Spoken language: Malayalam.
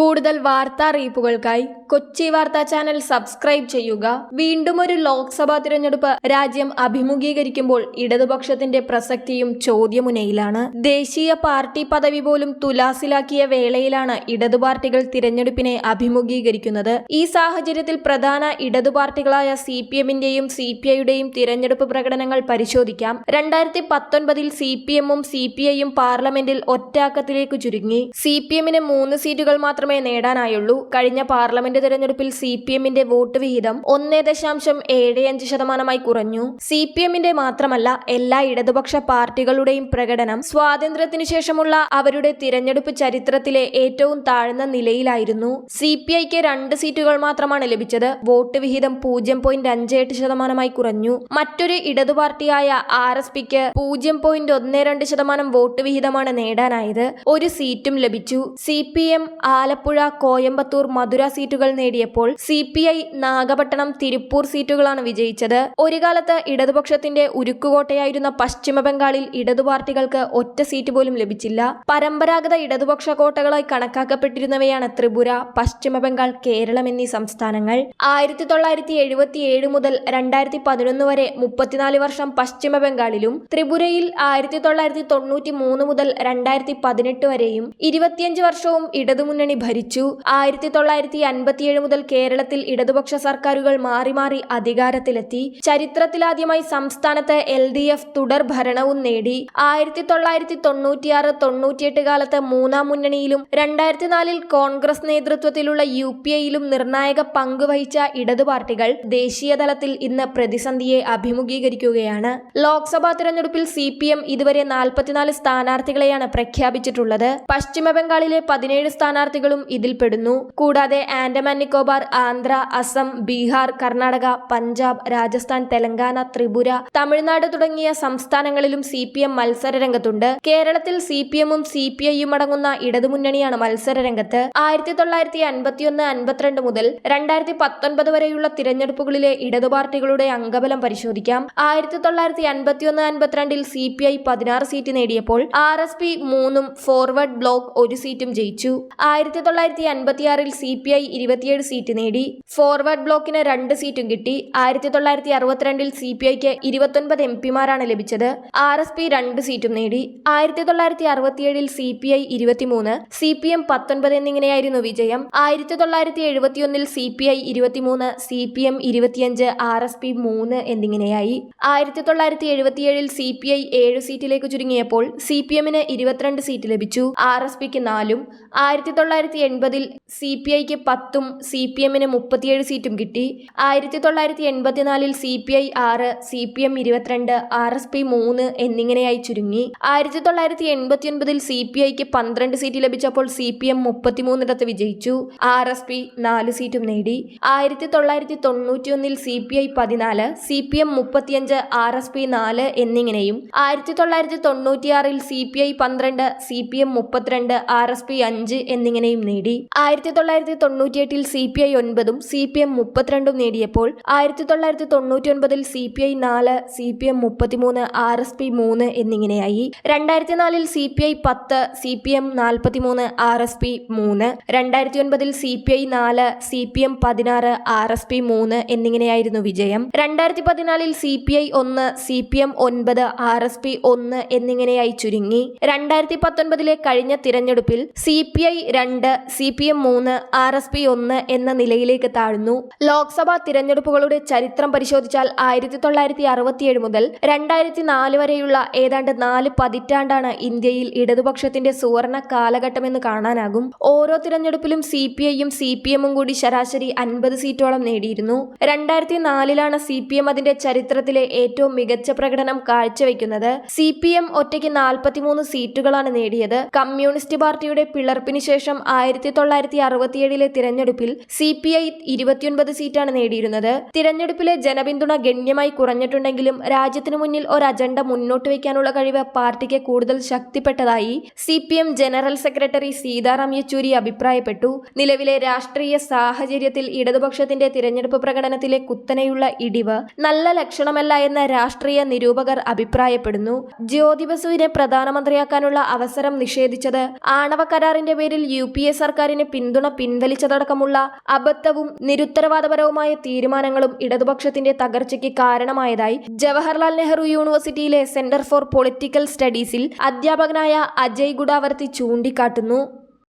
കൂടുതൽ വാർത്താ അറിയിപ്പുകൾക്കായി കൊച്ചി വാർത്താ ചാനൽ സബ്സ്ക്രൈബ് ചെയ്യുക. വീണ്ടും ഒരു ലോക്സഭാ തിരഞ്ഞെടുപ്പ് രാജ്യം അഭിമുഖീകരിക്കുമ്പോൾ ഇടതുപക്ഷത്തിന്റെ പ്രസക്തിയും ചോദ്യമുനയിലാണ്. ദേശീയ പാർട്ടി പദവി പോലും തുലാസിലാക്കിയ വേളയിലാണ് ഇടതുപാർട്ടികൾ തിരഞ്ഞെടുപ്പിനെ അഭിമുഖീകരിക്കുന്നത്. ഈ സാഹചര്യത്തിൽ പ്രധാന ഇടതുപാർട്ടികളായ സി പി എമ്മിന്റെയും സി പി ഐയുടെയും തിരഞ്ഞെടുപ്പ് പ്രകടനങ്ങൾ പരിശോധിക്കാം. രണ്ടായിരത്തി പത്തൊൻപതിൽ സി പി എമ്മും സി പി ഐയും പാർലമെന്റിൽ ഒറ്റാക്കത്തിലേക്ക് ചുരുങ്ങി. സി പി എമ്മിന് മൂന്ന് സീറ്റുകൾ മാത്രമേ നേടാനായുള്ളൂ. കഴിഞ്ഞ പാർലമെന്റ് തെരഞ്ഞെടുപ്പിൽ സി പി എമ്മിന്റെ വോട്ട് വിഹിതം ഒന്നേ ദശാംശം ഏഴ് അഞ്ച് ശതമാനമായി കുറഞ്ഞു. സി പി എമ്മിന്റെ മാത്രമല്ല എല്ലാ ഇടതുപക്ഷ പാർട്ടികളുടെയും പ്രകടനം സ്വാതന്ത്ര്യത്തിനു ശേഷമുള്ള അവരുടെ തിരഞ്ഞെടുപ്പ് ചരിത്രത്തിലെ ഏറ്റവും താഴ്ന്ന നിലയിലായിരുന്നു. സി പി ഐക്ക് രണ്ട് സീറ്റുകൾ മാത്രമാണ് ലഭിച്ചത്. വോട്ട് വിഹിതം പൂജ്യം പോയിന്റ് അഞ്ച് എട്ട് ശതമാനമായി കുറഞ്ഞു. മറ്റൊരു ഇടതു പാർട്ടിയായ ആർ എസ് പിക്ക് പൂജ്യം പോയിന്റ് ഒന്ന് രണ്ട് ശതമാനം വോട്ട് വിഹിതമാണ് നേടാനായത്. ഒരു സീറ്റും ലഭിച്ചു. C P M Coimbatore Madurai സീറ്റുകൾ നേടിയപ്പോൾ C P I Nagapattinam Tiruppur സീറ്റുകളാണ് വിജയിച്ചത്. ഒരു കാലത്ത് ഇടതുപക്ഷത്തിന്റെ ഉരുക്കുകോട്ടയായിരുന്ന പശ്ചിമ ബംഗാളിൽ ഇടതു പാർട്ടികൾക്ക് ഒറ്റ സീറ്റ് പോലും ലഭിച്ചില്ല. പരമ്പരാഗത ഇടതുപക്ഷ കോട്ടകളായി കണക്കാക്കപ്പെട്ടിരുന്നവയാണ് ത്രിപുര പശ്ചിമ ബംഗാൾ കേരളം എന്നീ സംസ്ഥാനങ്ങൾ. ആയിരത്തി തൊള്ളായിരത്തി എഴുപത്തി ഏഴ് മുതൽ രണ്ടായിരത്തി പതിനൊന്ന് വരെ മുപ്പത്തിനാല് വർഷം പശ്ചിമ ബംഗാളിലും ത്രിപുരയിൽ ആയിരത്തി തൊള്ളായിരത്തി തൊണ്ണൂറ്റി മൂന്ന് മുതൽ രണ്ടായിരത്തി പതിനെട്ട് വരെയും ഇരുപത്തിയഞ്ച് വർഷവും ഇടതുമുന്നണി ഭരിച്ചു. ആയിരത്തി തൊള്ളായിരത്തി അൻപത്തിയേഴ് മുതൽ കേരളത്തിൽ ഇടതുപക്ഷ സർക്കാരുകൾ മാറി മാറി അധികാരത്തിലെത്തി. ചരിത്രത്തിലാദ്യമായി സംസ്ഥാനത്ത് എൽ ഡി എഫ് തുടർ ഭരണവും നേടി. ആയിരത്തി തൊള്ളായിരത്തി തൊണ്ണൂറ്റിയാറ് തൊണ്ണൂറ്റിയെട്ട് കാലത്ത് മൂന്നാം മുന്നണിയിലും രണ്ടായിരത്തി നാലിൽ കോൺഗ്രസ് നേതൃത്വത്തിലുള്ള യു പി എയിലും നിർണായക പങ്കുവഹിച്ച ഇടതു പാർട്ടികൾ ദേശീയ തലത്തിൽ ഇന്ന് പ്രതിസന്ധിയെ അഭിമുഖീകരിക്കുകയാണ്. ലോക്സഭാ തിരഞ്ഞെടുപ്പിൽ സി പി എം ഇതുവരെ നാൽപ്പത്തിനാല് സ്ഥാനാർത്ഥികളെയാണ് പ്രഖ്യാപിച്ചിട്ടുള്ളത്. പശ്ചിമ ബംഗാളിലെ പതിനേഴ് സ്ഥാനാർത്ഥികളും ഇതിൽപ്പെടുന്നു കൂടാതെ ആൻഡമാൻ നിക്കോബാർ ആന്ധ്ര അസം ബീഹാർ കർണാടക പഞ്ചാബ് രാജസ്ഥാൻ തെലങ്കാന ത്രിപുര തമിഴ്നാട് തുടങ്ങിയ സംസ്ഥാനങ്ങളിലും സി പി എം മത്സരരംഗത്തുണ്ട്. കേരളത്തിൽ സി പി എമ്മും സി പി ഐയും അടങ്ങുന്ന ഇടതുമുന്നണിയാണ് മത്സരരംഗത്ത്. ആയിരത്തി തൊള്ളായിരത്തി അൻപത്തിയൊന്ന് അൻപത്തിരണ്ട് മുതൽ രണ്ടായിരത്തി പത്തൊൻപത് വരെയുള്ള തിരഞ്ഞെടുപ്പുകളിലെ ഇടതു പാർട്ടികളുടെ അംഗബലം പരിശോധിക്കാം. ആയിരത്തി തൊള്ളായിരത്തി അൻപത്തിയൊന്ന് അൻപത്തിരണ്ടിൽ സി പി ഐ പതിനാറ് സീറ്റ് നേടിയപ്പോൾ ആർ എസ് പി മൂന്നും ഫോർവേഡ് ബ്ലോക്ക് ഒരു സീറ്റും ജയിച്ചു. ആയിരത്തി തൊള്ളായിരത്തി അൻപത്തിയാറിൽ സി പി ഐ ഇരുപത്തിയേഴ് സീറ്റ് നേടി. ഫോർവേഡ് ബ്ലോക്കിന് രണ്ട് സീറ്റും കിട്ടി. ആയിരത്തി തൊള്ളായിരത്തി അറുപത്തിരണ്ടിൽ സി പി ഐക്ക് ഇരുപത്തൊൻപത് എം പിമാരാണ് ലഭിച്ചത്. ആർ എസ് പി രണ്ട് സീറ്റും നേടി. ആയിരത്തി തൊള്ളായിരത്തി അറുപത്തിയേഴിൽ സി പി ഐ ഇരുപത്തിമൂന്ന് സി പി എം പത്തൊൻപത് എന്നിങ്ങനെയായിരുന്നു വിജയം. ആയിരത്തി തൊള്ളായിരത്തി എഴുപത്തിയൊന്നിൽ സി പി ഐ ഇരുപത്തിമൂന്ന് സി പി എം ഇരുപത്തിയഞ്ച് ആർ എസ് പി മൂന്ന് എന്നിങ്ങനെയായി. ആയിരത്തി തൊള്ളായിരത്തി എഴുപത്തിയേഴിൽ സി പി ഐ ഏഴ് സീറ്റിലേക്ക് ചുരുങ്ങിയപ്പോൾ സി പി എമ്മിന് ഇരുപത്തിരണ്ട് സീറ്റ് ലഭിച്ചു. ആർ എസ് പിക്ക് നാലും ആയിരത്തി തൊള്ളായിരത്തി എൺപതിൽ സി പി ഐക്ക് പത്തും സി പി എമ്മിന് മുപ്പത്തിയേഴ് സീറ്റും കിട്ടി ആയിരത്തി തൊള്ളായിരത്തി എൺപത്തിനാലിൽ സി പി ഐ ആറ് സി പി എം ഇരുപത്തിരണ്ട് ആർ എസ് പി മൂന്ന് എന്നിങ്ങനെയായി ചുരുങ്ങി ആയിരത്തി തൊള്ളായിരത്തി എൺപത്തിയൊൻപതിൽ സി പി ഐക്ക് പന്ത്രണ്ട് സീറ്റ് ലഭിച്ചപ്പോൾ സി പി എം മുപ്പത്തിമൂന്നിടത്ത് വിജയിച്ചു ആർ എസ് പി നാല് സീറ്റും നേടി ആയിരത്തി തൊള്ളായിരത്തി തൊണ്ണൂറ്റിയൊന്നിൽ സി പി ഐ പതിനാല് സി പി എം മുപ്പത്തിയഞ്ച് ആർ എസ് പി നാല് എന്നിങ്ങനെയും ആയിരത്തി തൊള്ളായിരത്തി തൊണ്ണൂറ്റിയാറിൽ സി പി ഐ പന്ത്രണ്ട് സി പി എം മുപ്പത്തിരണ്ട് ആർ എസ് പി അഞ്ച് എന്നിങ്ങനെയും നേടി ആയിരത്തി തൊള്ളായിരത്തി തൊണ്ണൂറ്റിയെട്ടിൽ സി പി ഐ ഒൻപതും സി പി എം മുപ്പത്തിരണ്ടും നേടിയപ്പോൾ ആയിരത്തി തൊള്ളായിരത്തി തൊണ്ണൂറ്റി ഒൻപതിൽ സി പി ഐ നാല് സി പി എം മുപ്പത്തിമൂന്ന് ആർ എസ് പി മൂന്ന് എന്നിങ്ങനെയായി രണ്ടായിരത്തി നാലിൽ സി പി ഐ പത്ത് സി പി എം നാൽപ്പത്തിമൂന്ന് ആർ എസ് പി മൂന്ന് രണ്ടായിരത്തി ഒൻപതിൽ സി പി ഐ നാല് സി പി എം പതിനാറ് ആർ എസ് പി മൂന്ന് എന്നിങ്ങനെയായിരുന്നു വിജയം രണ്ടായിരത്തി പതിനാലിൽ സി പി ഐ ഒന്ന് സി പി എം ഒൻപത് ആർ എസ് പി ഒന്ന് എന്നിങ്ങനെയായി ചുരുങ്ങി രണ്ടായിരത്തി പത്തൊൻപതിലെ കഴിഞ്ഞ തിരഞ്ഞെടുപ്പിൽ സി പി ഐ രണ്ട് സി പി എം മൂന്ന് ആർ എസ് പി ഒന്ന് എന്ന നിലയിലേക്ക് താഴ്ന്നു. ലോക്സഭാ തിരഞ്ഞെടുപ്പുകളുടെ ചരിത്രം പരിശോധിച്ചാൽ ആയിരത്തി തൊള്ളായിരത്തി അറുപത്തിയേഴ് മുതൽ രണ്ടായിരത്തി നാല് വരെയുള്ള ഏതാണ്ട് നാല് പതിറ്റാണ്ടാണ് ഇന്ത്യയിൽ ഇടതുപക്ഷത്തിന്റെ സുവർണ കാലഘട്ടമെന്ന് കാണാനാകും. ഓരോ തിരഞ്ഞെടുപ്പിലും സി പി ഐയും സി പി എമ്മും കൂടി ശരാശരി അൻപത് സീറ്റോളം നേടിയിരുന്നു. രണ്ടായിരത്തി നാലിലാണ് സി പി എം അതിന്റെ ചരിത്രത്തിലെ ഏറ്റവും മികച്ച പ്രകടനം കാഴ്ചവെക്കുന്നത്. സി പി എം ഒറ്റയ്ക്ക് നാൽപ്പത്തിമൂന്ന് സീറ്റുകളാണ് നേടിയത്. കമ്മ്യൂണിസ്റ്റ് പാർട്ടിയുടെ പിളർപ്പിന് ശേഷം ആയിരത്തി തൊള്ളായിരത്തി അറുപത്തിയേഴിലെ തിരഞ്ഞെടുപ്പിൽ സി പി ഐ ഇരുപത്തിയൊൻപത് സീറ്റാണ് നേടിയിരുന്നത്. തിരഞ്ഞെടുപ്പിലെ ജനപിന്തുണ ഗണ്യമായി കുറഞ്ഞിട്ടുണ്ടെങ്കിലും രാജ്യത്തിനു മുന്നിൽ ഒരു അജണ്ട മുന്നോട്ട് വയ്ക്കാനുള്ള കഴിവ് പാർട്ടിക്ക് കൂടുതൽ ശക്തിപ്പെട്ടതായി C P M general secretary Sitaram Yechury അഭിപ്രായപ്പെട്ടു. നിലവിലെ രാഷ്ട്രീയ സാഹചര്യത്തിൽ ഇടതുപക്ഷത്തിന്റെ തിരഞ്ഞെടുപ്പ് പ്രകടനത്തിലെ കുത്തനെയുള്ള ഇടിവ് നല്ല ലക്ഷണമല്ല എന്ന് രാഷ്ട്രീയ നിരൂപകർ അഭിപ്രായപ്പെടുന്നു. ജ്യോതി ബസുവിനെ പ്രധാനമന്ത്രിയാക്കാനുള്ള അവസരം നിഷേധിച്ചത് ആണവ കരാറിന്റെ പേരിൽ യു പി എ സർക്കാരിന് പിന്തുണ പിൻവലിച്ചതടക്കമുള്ള അബദ്ധവും നിരുത്തരവാദപരവുമായ തീരുമാനങ്ങളും ഇടതുപക്ഷത്തിന്റെ തകർച്ചയ്ക്ക് കാരണമായതായി ജവഹർലാൽ നെഹ്റു യൂണിവേഴ്സിറ്റിയിലെ സെന്റർ ഫോർ പൊളിറ്റിക്കൽ സ്റ്റഡീസിൽ അധ്യാപകനായ അജയ് ഗുഡാവർത്തി ചൂണ്ടിക്കാട്ടുന്നു.